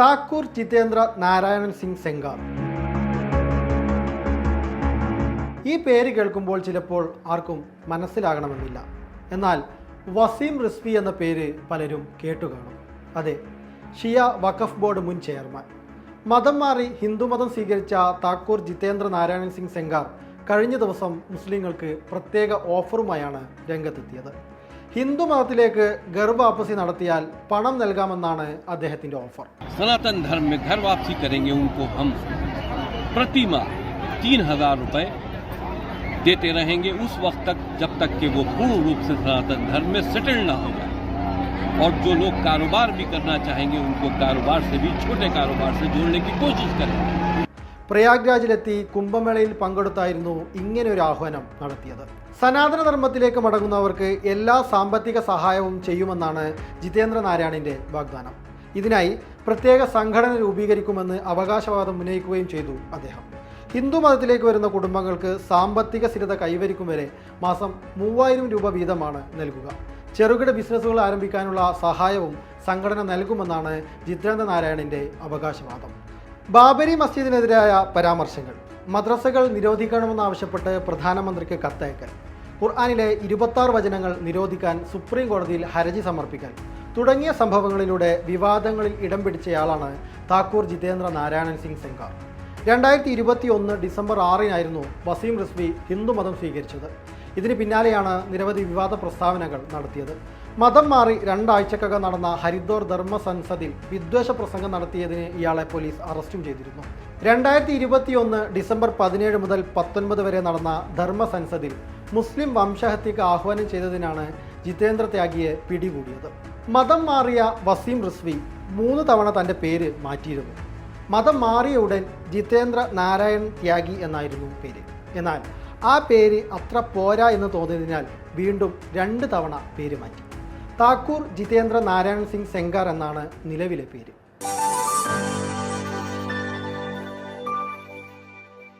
താക്കൂർ ജിതേന്ദ്ര നാരായണൻ സിംഗ് സെങ്കാർ. ഈ പേര് കേൾക്കുമ്പോൾ ചിലപ്പോൾ ആർക്കും മനസ്സിലാകണമെന്നില്ല. എന്നാൽ വസീം റിസ്വി എന്ന പേര് പലരും കേട്ടുകാണും അതെ ഷിയ വഖഫ് ബോർഡ് മുൻ ചെയർമാൻ. മതം മാറി ഹിന്ദുമതം സ്വീകരിച്ച താക്കൂർ ജിതേന്ദ്ര നാരായണൻ സിംഗ് സെങ്കാർ കഴിഞ്ഞ ദിവസം മുസ്ലിങ്ങൾക്ക് പ്രത്യേക ഓഫറുമായാണ് രംഗത്തെത്തിയത്. ഹിന്ദു മതത്തിലേക്ക് ഗർഭാപ്പസി നടത്തിയാൽ പണം നൽകാമെന്നാണ് അദ്ദേഹത്തിൻ്റെ ഓഫർ सनातन धर्म में घर वापसी करेंगे उनको हम प्रति माह तीन हजार रुपये देते रहेंगे उस वक्त तक जब तक कि वो पूर्ण रूप से सनातन धर्म में सेटल ना हो जाए और जो लोग कारोबार भी करना चाहेंगे उनको कारोबार से भी छोटे कारोबार से जोड़ने की कोशिश करेंगे പ്രയാഗ്രാജിലെത്തി കുംഭമേളയിൽ പങ്കെടുത്തായിരുന്നു ഇങ്ങനെ ഒരു ആഹ്വാനം നടത്തിയത്. സനാതന ധർമ്മത്തിലേക്ക് മടങ്ങുന്നവർക്ക് എല്ലാ സാമ്പത്തിക സഹായവും ചെയ്യുമെന്നാണ് ജിതേന്ദ്ര നാരായണിന്റെ വാഗ്ദാനം. ഇതിനായി പ്രത്യേക സംഘടന രൂപീകരിക്കുമെന്ന് അവകാശവാദം ഉന്നയിക്കുകയും ചെയ്തു അദ്ദേഹം. ഹിന്ദു മതത്തിലേക്ക് വരുന്ന കുടുംബങ്ങൾക്ക് സാമ്പത്തിക സ്ഥിരത കൈവരിക്കും വരെ മാസം മൂവായിരം രൂപ വീതമാണ് നൽകുക. ചെറുകിട ബിസിനസ്സുകൾ ആരംഭിക്കാനുള്ള സഹായവും സംഘടന നൽകുമെന്നാണ് ജിതേന്ദ്ര നാരായണിന്റെ അവകാശവാദം. ബാബരി മസ്ജിദിനെതിരായ പരാമർശങ്ങൾ. മദ്രസകൾ നിരോധിക്കണമെന്നാവശ്യപ്പെട്ട് പ്രധാനമന്ത്രിക്ക് കത്തയക്കൽ. ഖുർആാനിലെ ഇരുപത്താറ് വചനങ്ങൾ നിരോധിക്കാൻ സുപ്രീം കോടതിയിൽ ഹർജി സമർപ്പിക്കൽ. തുടങ്ങിയ സംഭവങ്ങളിലൂടെ വിവാദങ്ങളിൽ ഇടം പിടിച്ചയാളാണ് താക്കൂർ ജിതേന്ദ്ര നാരായണൻ സിംഗ് സെങ്കാർ. രണ്ടായിരത്തി ഇരുപത്തി ഒന്ന് ഡിസംബർ ആറിനായിരുന്നു വസീം റിസ്വി ഹിന്ദുമതം സ്വീകരിച്ചത്. ഇതിന് പിന്നാലെയാണ് നിരവധി വിവാദ പ്രസ്താവനകൾ നടത്തിയത്. മതം മാറി രണ്ടാഴ്ചക്കകം നടന്ന ഹരിദ്വാർ ധർമ്മ സൻസദിൽ വിദ്വേഷ പ്രസംഗം നടത്തിയതിന് ഇയാളെ പോലീസ് അറസ്റ്റും ചെയ്തിരുന്നു. രണ്ടായിരത്തി ഇരുപത്തിയൊന്ന് ഡിസംബർ പതിനേഴ് മുതൽ പത്തൊൻപത് വരെ നടന്ന ധർമ്മ സൻസദിൽ മുസ്ലിം വംശഹത്യക്ക് ആഹ്വാനം ചെയ്തതിനാണ് ജിതേന്ദ്ര ത്യാഗിയെ പിടികൂടിയത്. മതം മാറിയ വസീം റിസ്വി മൂന്ന് തവണ തന്റെ പേര് മാറ്റിയിരുന്നു. മതം മാറിയ ഉടൻ ജിതേന്ദ്ര നാരായൺ ത്യാഗി എന്നായിരുന്നു പേര്. എന്നാൽ ആ പേര് അത്ര പോരാ എന്ന് തോന്നിയതിനാൽ വീണ്ടും രണ്ട് തവണ പേര് മാറ്റി. താക്കൂർ ജിതേന്ദ്ര നാരായൺ സിംഗ് സെങ്കാർ എന്നാണ് നിലവിലെ പേര്.